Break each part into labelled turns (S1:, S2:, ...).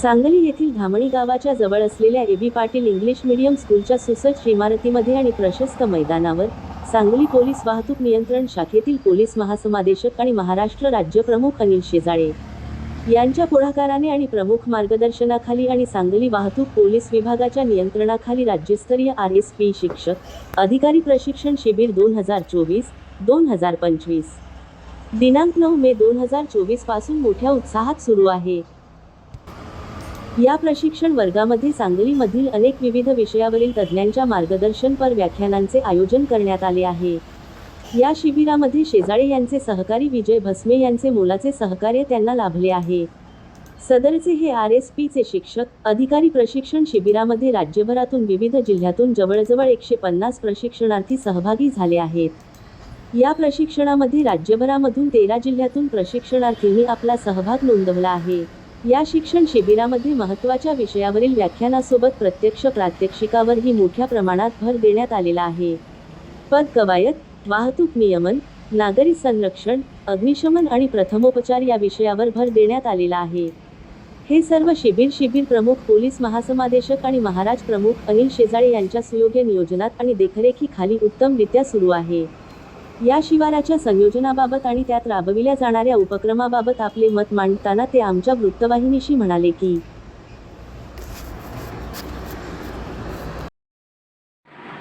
S1: सांगली येथील धामणी गावाच्या जवळ असलेल्या एबी पाटील इंग्लिश मीडियम स्कूलच्या सुसज्ज इमारतीमध्ये आणि प्रशस्त मैदानावर सांगली पोलीस वाहतूक नियंत्रण शाखेतील पोलीस महासमादेशक आणि महाराष्ट्र राज्य प्रमुख अनिल शेजाळे यांच्या पुढाकाराने आणि प्रमुख मार्गदर्शनाखाली आणि सांगली वाहतूक पोलीस विभागाच्या नियंत्रणाखाली राज्यस्तरीय आर एस पी शिक्षक अधिकारी प्रशिक्षण शिबिर दोन हजार चोवीस दोन हजार पंचवीस. दिनांक नऊ मे दोन हजार चोवीसपासून मोठ्या उत्साहात सुरू आहे. या प्रशिक्षण वर्गामध्ये सांगलीमधील अनेक विविध विषयावरील तज्ज्ञांच्या मार्गदर्शनपर व्याख्यानांचे आयोजन करण्यात आले आहे. या शिबिरामध्ये शेजाळे यांचे सहकारी विजय भस्मे यांचे मोलाचे सहकार्य त्यांना लाभले आहे. सदरचे हे आर एस पीचे शिक्षक अधिकारी प्रशिक्षण शिबिरामध्ये राज्यभरातून विविध जिल्ह्यातून जवळजवळ एकशे पन्नास प्रशिक्षणार्थी सहभागी झाले आहेत. या प्रशिक्षणामध्ये राज्यभरामधून तेरा जिल्ह्यातून प्रशिक्षणार्थींनी आपला सहभाग नोंदवला आहे. या शिक्षण शिबिरामध्ये महत्त्वाच्या विषयावरील व्याख्यानासोबत प्रत्यक्ष प्रात्यक्षिकावरही मोठ्या प्रमाणात भर देण्यात आलेला आहे. पद कवायत वाहतूक नियमन नागरी संरक्षण अग्निशमन आणि प्रथमोपचार या विषयावर भर देण्यात आलेला आहे. हे सर्व शिबिर शिबिर प्रमुख पोलीस महासमादेशक आणि महाराज प्रमुख अनिल शेजाळे यांच्या सुयोग्य नियोजनात आणि देखरेखीखाली उत्तमरित्या सुरू आहे. या शिवाराच्या संयोजनाबाबत आणि त्यात राबविल्या जाणाऱ्या उपक्रमाबाबत आपले मत मांडताना ते आमच्या वृत्तवाहिनीशी म्हणाले की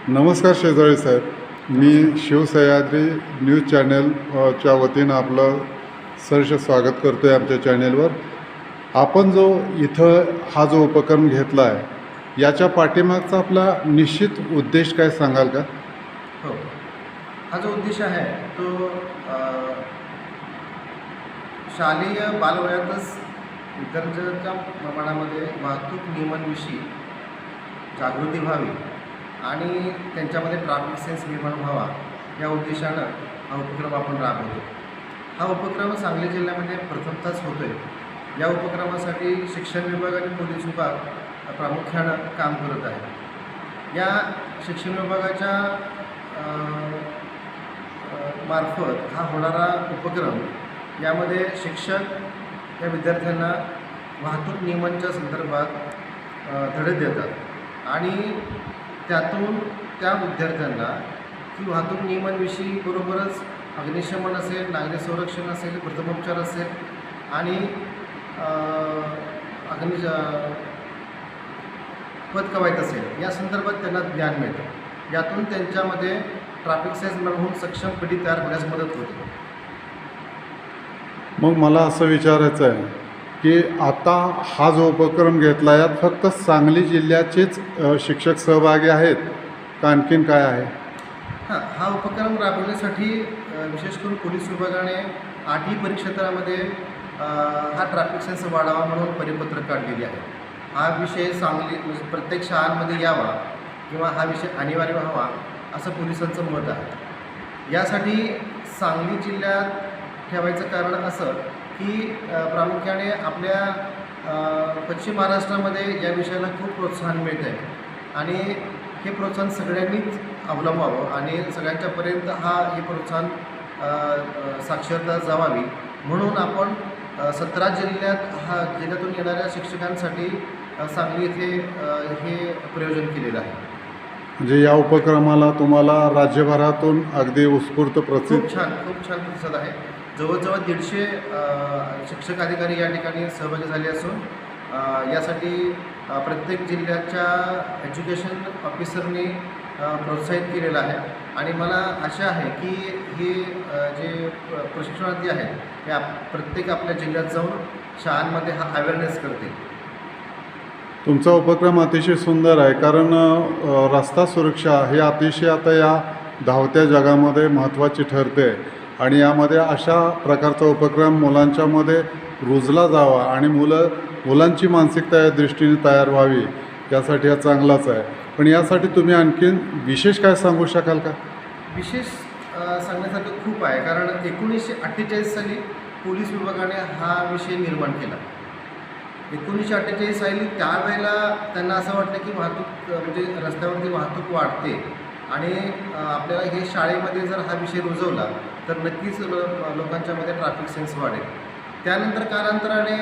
S2: नमस्कार शेजारी साहेब. मी शिवसह्याद्री न्यूज चॅनल अ, च्या वतीनं आपलं सहर्ष स्वागत करतो आहे आमच्या चॅनेलवर. आपण जो इथं हा जो उपक्रम घेतला आहे याच्या पाठीमागचा आपला निश्चित उद्देश काय सांगाल का?
S3: हो. हा जो उद्देश आहे तो शालेय बालवयातच विद्यार्थ्यांच्या प्रमाणामध्ये वाहतूक नियमांविषयी जागृती व्हावी आणि त्यांच्यामध्ये ट्रॅफिक सेन्स निर्माण व्हावा या उद्देशानं हा उपक्रम आपण राबवतो. हा उपक्रम सांगली जिल्ह्यामध्ये प्रथमताच होतो आहे या उपक्रमासाठी शिक्षण विभाग आणि पोलीस विभाग प्रामुख्यानं काम करत आहे या शिक्षण विभागाच्या मार्फत हा होणारा उपक्रम यामध्ये शिक्षक या विद्यार्थ्यांना वाहतूक नियमांच्या संदर्भात धडे देतात. आणि त्यातून त्या विद्यार्थ्यांना की वाहतूक नियमांविषयी बरोबरच अग्निशमन असेल नागरी संरक्षण असेल प्रथमोपचार असेल आणि अग्नि पद कवायत असेल. या संदर्भात त्यांना ज्ञान मिळतं. यातून त्यांच्यामध्ये ट्रॅफिक सेन्स होऊन सक्षम पिढी तयार होण्यास मदत होते
S2: मग मला असं विचारायचं आहे की आता हा जो उपक्रम घेतला यात फक्त सांगली जिल्ह्याचेच अ, शिक्षक सहभागी आहेत? का आणखीन काय आहे?
S3: हां हा उपक्रम राबवण्यासाठी अ, विशेष करून पोलीस विभागाने आठही परिक्षेत्रामध्ये अ, हा ट्रॅफिक सेन्स वाढावा म्हणून परिपत्रक काढलेले आहे हा विषय सांगली म्हणजे प्रत्येक शाळांमध्ये यावा किंवा हा विषय अनिवार्य व्हावा असं पोलिसांचं मत आहे. यासाठी सांगली जिल्ह्यात ठेवायचं कारण असं की प्रामुख्याने आपल्या पश्चिम महाराष्ट्रामध्ये या विषयाला खूप प्रोत्साहन मिळत आहे आणि हे प्रोत्साहन सगळ्यांनीच अवलंबावं आणि सगळ्यांच्यापर्यंत हा हे प्रोत्साहन साक्षरता जावावी. म्हणून आपण सतरा जिल्ह्यात हा जिल्ह्यातून येणाऱ्या शिक्षकांसाठी सांगली येथे हे प्रयोजन केलेलं आहे.
S2: म्हणजे या उपक्रमाला तुम्हाला राज्यभरातून अगदी उत्स्फूर्त प्रसिद्ध
S3: खूप छान खूप छान प्रतिसाद आहे. जवळजवळ दीडशे शिक्षक अधिकारी या ठिकाणी सहभागी झाले असून यासाठी प्रत्येक जिल्ह्याच्या एज्युकेशन ऑफिसरनी प्रोत्साहित केलेलं आहे. आणि मला आशा आहे की हे जे प्र- प्रशिक्षणार्थी आहेत हे आप प्रत्येक आपल्या जिल्ह्यात जाऊन शाळांमध्ये हा अवेअरनेस करतील.
S2: तुमचा उपक्रम अतिशय सुंदर आहे कारण रस्ता सुरक्षा हे अतिशय आता या धावत्या जगामध्ये महत्त्वाची ठरते. आणि यामध्ये अशा प्रकारचा उपक्रम मुलांच्यामध्ये रुजला जावा आणि मुलं मुलांची मानसिकता या दृष्टीने तयार व्हावी यासाठी हा चांगलाच आहे. पण यासाठी तुम्ही आणखीन विशेष काय सांगू शकाल का?
S3: विशेष सांगण्यासारखं खूप आहे कारण एकोणीसशे अठ्ठेचाळीस साली पोलीस विभागाने हा विषय निर्माण केला. एकोणीसशे अठ्ठेचाळीस साली त्यावेळेला त्यांना असं वाटलं की वाहतूक म्हणजे रस्त्यावरती वाहतूक वाढते. आणि आपल्याला हे शाळेमध्ये जर हा विषय रुजवला तर नक्कीच लो लोकांच्यामध्ये ट्रॅफिक सेन्स वाढेल. त्यानंतर कालांतराने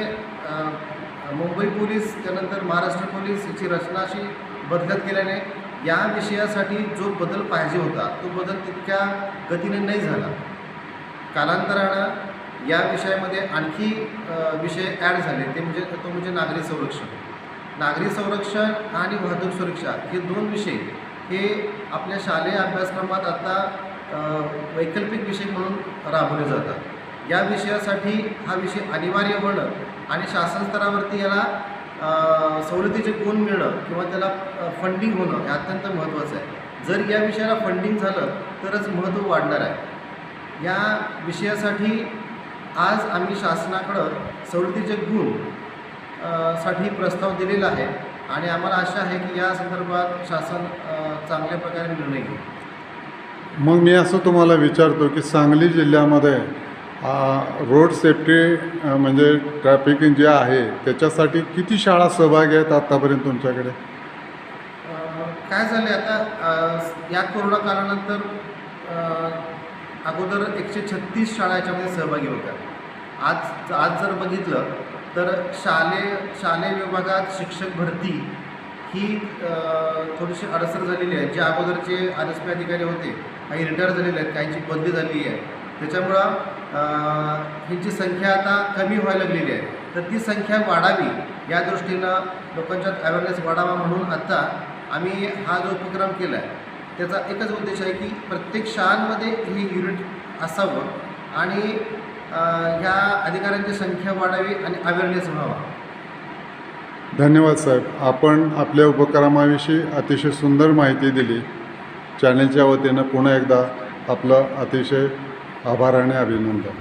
S3: मुंबई पोलीस त्यानंतर महाराष्ट्र पोलीस याची रचना अशी बदलत गेल्याने या विषयासाठी जो बदल पाहिजे होता तो बदल तितक्या गतीने नाही झाला. कालांतरानं या विषयामध्ये आणखी विषय ॲड झाले. ते म्हणजे तो म्हणजे नागरी संरक्षण. नागरी संरक्षण आणि वाहतूक सुरक्षा हे दोन विषय हे आपल्या शालेय अभ्यासक्रमात आता वैकल्पिक विषय म्हणून राबवले जातात. या विषयासाठी हा विषय अनिवार्य होणं आणि शासन स्तरावरती याला सवलतीचे गुण मिळणं किंवा त्याला फंडिंग होणं हे अत्यंत महत्त्वाचं आहे. जर या विषयाला फंडिंग झालं तरच महत्त्व वाढणार आहे. या विषयासाठी आज आम्ही शासनाकडं सवलतीचे गुणसाठी प्रस्ताव दिलेला आहे आणि आम्हाला आशा आहे की या संदर्भात शासन चांगल्या प्रकारे निर्णय घेईल.
S2: मग मी असं तुम्हाला विचारतो की सांगली जिल्ह्यामध्ये रोड सेफ्टी म्हणजे ट्रॅफिकिंग जे आहे त्याच्यासाठी किती शाळा सहभागी आहेत आत्तापर्यंत तुमच्याकडे?
S3: काय झाले आता या कोरोना काळानंतर अगोदर एकशे छत्तीस शाळा याच्यामध्ये सहभागी होत्या. आज आज जर बघितलं तर शालेय शालेय विभागात शिक्षक भरती ही थोडीशी अडसर झालेली आहे. जे अगोदरचे आर एस पी अधिकारी होते काही रिटायर झालेले आहेत काहींची बदली झालेली आहे. त्याच्यामुळं ह्यांची संख्या आता कमी व्हायला लागलेली आहे. तर ती संख्या वाढावी या दृष्टीनं लोकांच्यात अवेअरनेस वाढावा म्हणून आत्ता आम्ही हा जो उपक्रम केला आहे त्याचा एकच उद्देश आहे की प्रत्येक शाळांमध्ये हे युनिट असावं आणि ह्या अधिकाऱ्यांची संख्या वाढावी आणि अवेअरनेस व्हावा.
S2: धन्यवाद साहेब. आपण आपल्या उपक्रमाविषयी अतिशय सुंदर माहिती दिली. चॅनलच्या वतीनं पुन्हा एकदा आपलं अतिशय आभार आणि अभिनंदन.